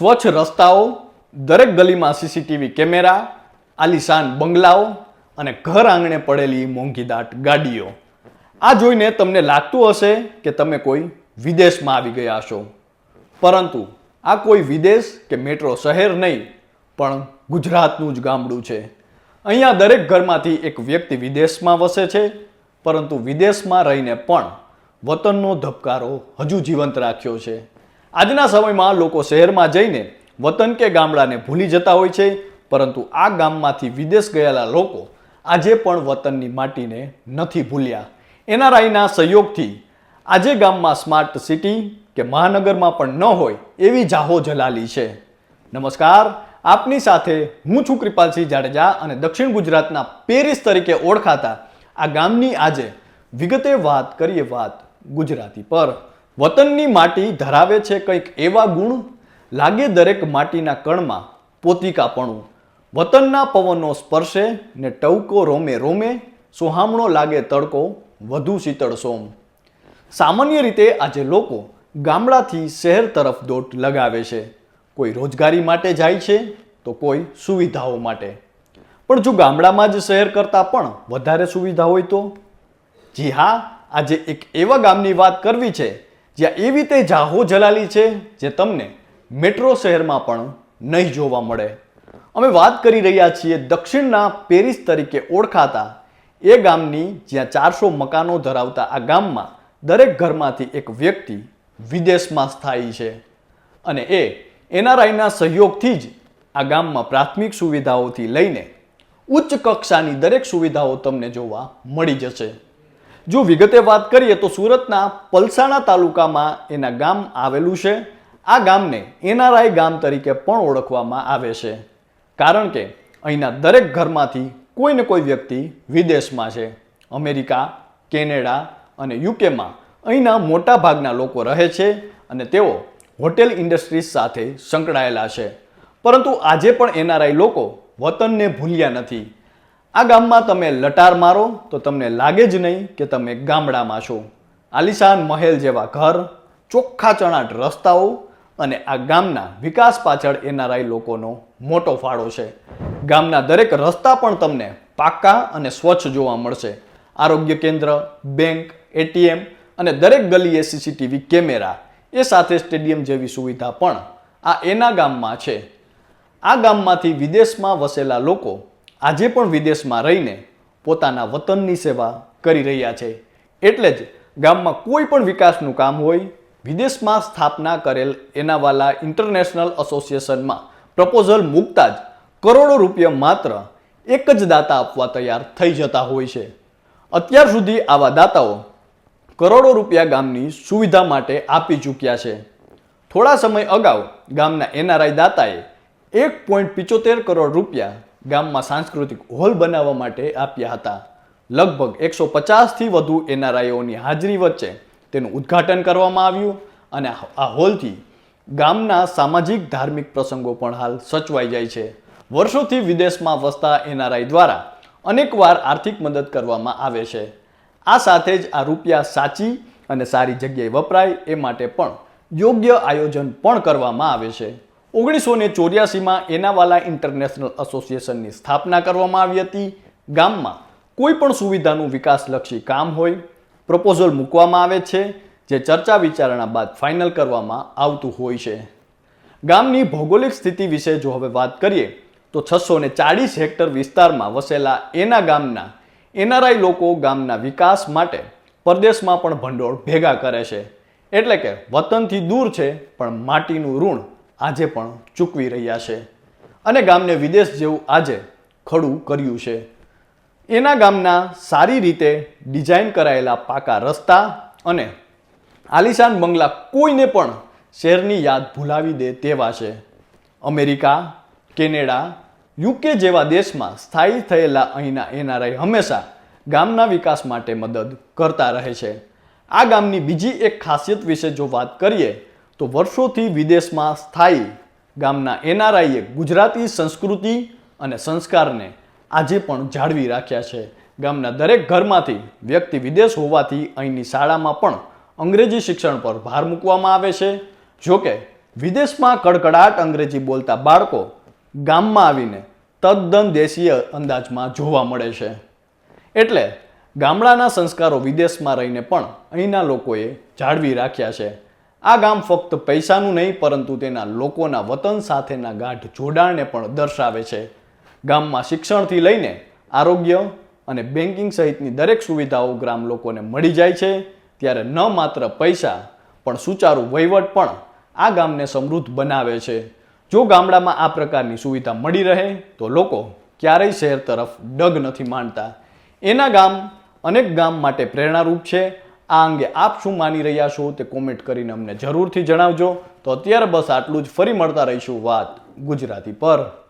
સ્વચ્છ રસ્તાઓ, દરેક ગલીમાં સીસીટીવી કેમેરા, આલિશાન બંગલાઓ અને ઘર આંગણે પડેલી મોંઘીદાટ ગાડીઓ. આ જોઈને તમને લાગતું હશે કે તમે કોઈ વિદેશમાં આવી ગયા છો પરંતુ આ કોઈ વિદેશ કે મેટ્રો શહેર નહીં, પણ ગુજરાતનું જ ગામડું છે. અહીંયા દરેક ઘરમાંથી એક વ્યક્તિ વિદેશમાં વસે છે, પરંતુ વિદેશમાં રહીને પણ વતનનો ધબકારો હજુ જીવંત રાખ્યો છે. આજના સમયમાં લોકો શહેરમાં જઈને વતન કે ગામડાને ભૂલી જતા હોય છે, પરંતુ આ ગામમાંથી વિદેશ ગયેલા લોકો આજે પણ વતનની માટીને નથી ભૂલ્યા. એનઆરઆઈના સહયોગથી આજે ગામમાં સ્માર્ટ સિટી કે મહાનગરમાં પણ ન હોય એવી જાહો જલાલી છે. નમસ્કાર, આપની સાથે હું છું કૃપાલસિંહ જાડેજા અને દક્ષિણ ગુજરાતના પેરિસ તરીકે ઓળખાતા આ ગામની આજે વિગતે વાત કરીએ વાત ગુજરાતી પર. વતનની માટી ધરાવે છે કંઈક એવા ગુણ? લાગે દરેક માટીના કણમાં પોતિકાપણું. વતનના પવનો સ્પર્શે ને ટવકો રોમે રોમે, સુહામણો લાગે તડકો, વધુ શીતળ સોમ. સામાન્ય રીતે આજે લોકો ગામડાથી શહેર તરફ દોટ લગાવે છે. કોઈ રોજગારી માટે જાય છે તો કોઈ સુવિધાઓ માટે. પણ જો ગામડામાં જ શહેર કરતાં પણ વધારે સુવિધા હોય તો? જી હા, આજે એક એવા ગામની વાત કરવી છે જ્યાં એવી તે જાહો જલાલી છે જે તમને મેટ્રો શહેરમાં પણ નહીં જોવા મળે. અમે વાત કરી રહ્યા છીએ દક્ષિણના પેરિસ તરીકે ઓળખાતા એ ગામની જ્યાં ચારસો મકાનો ધરાવતા આ ગામમાં દરેક ઘરમાંથી એક વ્યક્તિ વિદેશમાં સ્થાયી છે. અને એ એનઆરઆઈના સહયોગથી જ આ ગામમાં પ્રાથમિક સુવિધાઓથી લઈને ઉચ્ચ કક્ષાની દરેક સુવિધાઓ તમને જોવા મળી જશે. જો વિગતે વાત કરીએ તો સુરતના પલસાણા તાલુકામાં એના ગામ આવેલું છે. આ ગામને એનઆરઆઈ ગામ તરીકે પણ ઓળખવામાં આવે છે. કારણ કે અહીંના દરેક ઘરમાંથી કોઈ ને કોઈ વ્યક્તિ વિદેશમાં છે. અમેરિકા, કેનેડા અને યુકેમાં અહીંના મોટા ભાગના લોકો રહે છે અને તેઓ હોટેલ ઇન્ડસ્ટ્રીઝ સાથે સંકળાયેલા છે. પરંતુ આજે પણ એનઆરઆઈ લોકો વતનને ભૂલ્યા નથી. આ ગામમાં તમે લટાર મારો તો તમને લાગે જ નહીં કે તમે ગામડામાં છો. આલિશાન મહેલ જેવા ઘર, ચોખ્ખા ચણાટ રસ્તાઓ અને આ ગામના વિકાસ પાછળ એનઆરઆઈ લોકોનો મોટો ફાળો છે. ગામના દરેક રસ્તા પણ તમને પાક્કા અને સ્વચ્છ જોવા મળશે. આરોગ્ય કેન્દ્ર, બેંક, એટીએમ અને દરેક ગલીએ સીસીટીવી કેમેરા. એ સાથે સ્ટેડિયમ જેવી સુવિધા પણ આ એના ગામમાં છે. આ ગામમાંથી વિદેશમાં વસેલા લોકો આજે પણ વિદેશમાં રહીને પોતાના વતનની સેવા કરી રહ્યા છે. એટલે જ ગામમાં કોઈ પણ વિકાસનું કામ હોય, વિદેશમાં સ્થાપના કરેલ એનાવાલા ઇન્ટરનેશનલ એસોસિએશનમાં પ્રપોઝલ મૂકતા જ કરોડો રૂપિયા માત્ર એક જ દાતા આપવા તૈયાર થઈ જતા હોય છે. અત્યાર સુધી આવા દાતાઓ કરોડો રૂપિયા ગામની સુવિધા માટે આપી ચૂક્યા છે. થોડા સમય અગાઉ ગામના એનઆરઆઈ દાતાએ એક પોઈન્ટ પિચોતેર કરોડ રૂપિયા ગામમાં સાંસ્કૃતિક હોલ બનાવવા માટે આપ્યા હતા. લગભગ એકસો પચાસથી વધુ એનઆરઆઈઓની હાજરી વચ્ચે તેનું ઉદ્ઘાટન કરવામાં આવ્યું અને આ હોલથી ગામના સામાજિક, ધાર્મિક પ્રસંગો પણ હાલ સચવાઈ જાય છે. વર્ષોથી વિદેશમાં વસતા એનઆરઆઈ દ્વારા અનેકવાર આર્થિક મદદ કરવામાં આવે છે. આ સાથે જ આ રૂપિયા સાચી અને સારી જગ્યાએ વપરાય એ માટે પણ યોગ્ય આયોજન પણ કરવામાં આવે છે. ઓગણીસો ને ચોર્યાસીમાં એનાવાલા ઇન્ટરનેશનલ એસોસિએશનની સ્થાપના કરવામાં આવી હતી. ગામમાં કોઈ પણ સુવિધાનું વિકાસલક્ષી કામ હોય, પ્રપોઝલ મૂકવામાં આવે છે, જે ચર્ચા વિચારણા બાદ ફાઇનલ કરવામાં આવતું હોય છે. ગામની ભૌગોલિક સ્થિતિ વિશે જો હવે વાત કરીએ, તો છસો ને ચાળીસ હેક્ટર વિસ્તારમાં વસેલા એના ગામના એનઆરઆઈ લોકો ગામના વિકાસ માટે પરદેશમાં પણ ભંડોળ ભેગા કરે છે. એટલે કે વતનથી દૂર છે, પણ માટીનું ઋણ આજે પણ ચૂકવી રહ્યા છે. અને ગામને વિદેશ જેવું આજે ખડું કર્યું છે. એના ગામના સારી રીતે ડિઝાઇન કરાયેલા પાકા રસ્તા અને આલિશાન બંગલા કોઈને પણ શહેરની યાદ ભૂલાવી દે તેવા છે. અમેરિકા, કેનેડા, યુકે જેવા દેશમાં સ્થાયી થયેલા અહીંના એનઆરઆઈ હંમેશા ગામના વિકાસ માટે મદદ કરતા રહે છે. આ ગામની બીજી એક ખાસિયત વિશે જો વાત કરીએ તો વર્ષોથી વિદેશમાં સ્થાયી ગામના એનઆરઆઈએ ગુજરાતી સંસ્કૃતિ અને સંસ્કારને આજે પણ જાળવી રાખ્યા છે. ગામના દરેક ઘરમાંથી વ્યક્તિ વિદેશ હોવાથી અહીંની શાળામાં પણ અંગ્રેજી શિક્ષણ પર ભાર મૂકવામાં આવે છે. જોકે વિદેશમાં કડકડાટ અંગ્રેજી બોલતા બાળકો ગામમાં આવીને તદ્દન દેશીય અંદાજમાં જોવા મળે છે. એટલે ગામડાના સંસ્કારો વિદેશમાં રહીને પણ અહીંના લોકોએ જાળવી રાખ્યા છે. આ ગામ ફક્ત પૈસાનું નહીં, પરંતુ તેના લોકોના વતન સાથેના ગાઢ જોડાણને પણ દર્શાવે છે. ગામમાં શિક્ષણથી લઈને આરોગ્ય અને બેન્કિંગ સહિતની દરેક સુવિધાઓ ગ્રામ લોકોને મળી જાય છે. ત્યારે ન માત્ર પૈસા, પણ સુચારુ વહીવટ પણ આ ગામને સમૃદ્ધ બનાવે છે. જો ગામડામાં આ પ્રકારની સુવિધા મળી રહે, તો લોકો ક્યારેય શહેર તરફ ડગ નથી માનતા એના ગામ અનેક ગામ માટે પ્રેરણારૂપ છે. આ અંગે આપ શું માની રહ્યા છો તે કોમેન્ટ કરીને અમને જરૂરથી જણાવજો. તો અત્યારે બસ આટલું જ. ફરી મળતા રહીશું વાત ગુજરાતી પર.